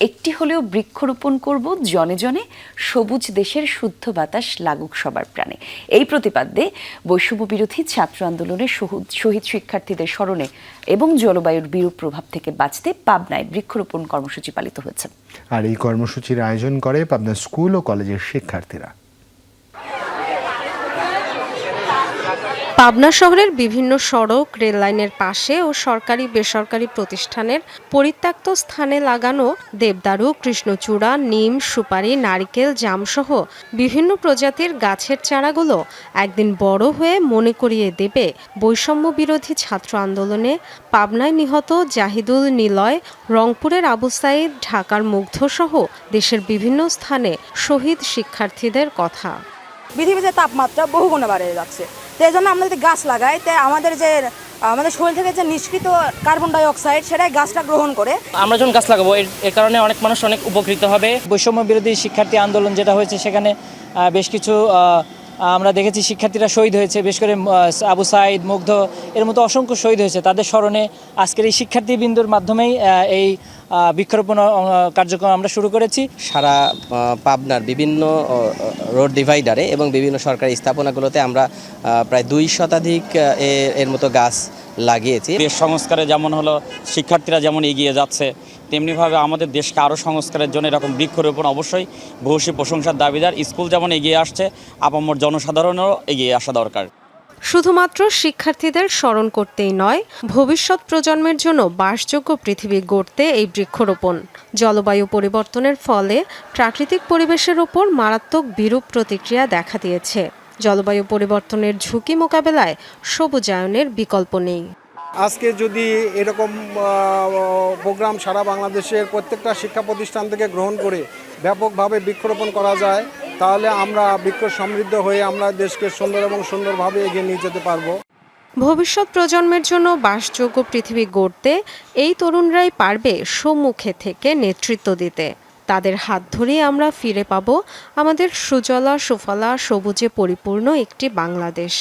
একটি হলেও বৃক্ষরোপণ করব জনে জনে, সবুজ দেশের শুদ্ধ বাতাস লাগুক সবার প্রাণে। এই প্রতিপাদ্যে বৈষম্য বিরোধী ছাত্র আন্দোলনের শহীদ শিক্ষার্থীদের স্মরণে এবং জলবায়ুর বিরূপ প্রভাব থেকে বাঁচতে পাবনায় বৃক্ষরোপণ কর্মসূচি পালিত হয়েছে। আর এই কর্মসূচির আয়োজন করে পাবনা স্কুল ও কলেজের শিক্ষার্থীরা। পাবনা শহরের বিভিন্ন সড়ক, রেল লাইনের পাশে ও সরকারি, বেসরকারি প্রতিষ্ঠানের পরিত্যক্ত স্থানে লাগানো দেবদারু, কৃষ্ণচূড়া, নিম, সুপারি, নারিকেল, জামসহ বিভিন্ন প্রজাতির গাছের চারাগুলো একদিন বড় হয়ে মনে করিয়ে দেবে বৈষম্য বিরোধী ছাত্র আন্দোলনে পাবনায় নিহত জাহিদুল নিলয়, রংপুরের আবু সাইদ, ঢাকার মুগ্ধসহ দেশের বিভিন্ন স্থানে শহীদ শিক্ষার্থীদের কথা। পৃথিবীতে তাপমাত্রা বহুগুণে বেড়ে যাচ্ছে। তো এই জন্য আমরা যদি গাছ লাগাই তাই আমাদের যে আমাদের শরীর থেকে যে নিষ্কৃত কার্বন ডাই অক্সাইড সেটাই গাছটা গ্রহণ করে। আমরা যখন গাছ লাগাবো এর এর কারণে অনেক মানুষ অনেক উপকৃত হবে। বৈষম্য বিরোধী শিক্ষার্থী আন্দোলন যেটা হয়েছে সেখানে বেশ কিছু আমরা দেখেছি শিক্ষার্থীরা শহীদ হয়েছে বেশ করে আবু সাইদ মুগ্ধ এর মতো অসংখ্য শহীদ হয়েছে। তাদের স্মরণে আজকের এই শিক্ষার্থীবৃন্দুর মাধ্যমেই এই বৃক্ষরোপণ কার্যক্রম আমরা শুরু করেছি। সারা পাবনার বিভিন্ন রোড ডিভাইডারে এবং বিভিন্ন সরকারি স্থাপনাগুলোতে আমরা প্রায় দুই শতাধিক এর- মতো গাছ লাগিয়েছি। দেশ সংস্কারে যেমন হলো, শিক্ষার্থীরা যেমন এগিয়ে যাচ্ছে, তেমনিভাবে আমাদের দেশকে আরও সংস্কারের জন্য এরকম বৃক্ষরোপণ অবশ্যই ভূয়সী প্রশংসার দাবিদার। স্কুল যেমন এগিয়ে আসছে, আপামর জনসাধারণেরও এগিয়ে আসা দরকার। শুধুমাত্র শিক্ষার্থীদের স্মরণ করতেই নয়, ভবিষ্যৎ প্রজন্মের জন্য বাসযোগ্য পৃথিবী গড়তে এই বৃক্ষরোপণ। জলবায়ু পরিবর্তনের ফলে প্রাকৃতিক পরিবেশের ওপর মারাত্মক বিরূপ প্রতিক্রিয়া দেখা দিয়েছে। জলবায়ু পরিবর্তনের ঝুঁকি মোকাবেলায় সবুজায়নের বিকল্প নেই। আজকে যদি এরকম প্রোগ্রাম সারা বাংলাদেশের প্রত্যেকটা শিক্ষা প্রতিষ্ঠান থেকে গ্রহণ করে ব্যাপকভাবে বৃক্ষরোপণ করা যায় তাহলে আমরা বৃক্ষ সমৃদ্ধ হয়ে আমরা দেশকে সুন্দর এবং সুন্দরভাবে এগিয়ে নিয়ে যেতে পারব। ভবিষ্যৎ প্রজন্মের জন্য বাসযোগ্য পৃথিবী গড়তে এই তরুণরাই পারবে সম্মুখে থেকে নেতৃত্ব দিতে। তাদের হাত ধরেই আমরা ফিরে পাব আমাদের সুজলা সুফলা সবুজে পরিপূর্ণ একটি বাংলাদেশ।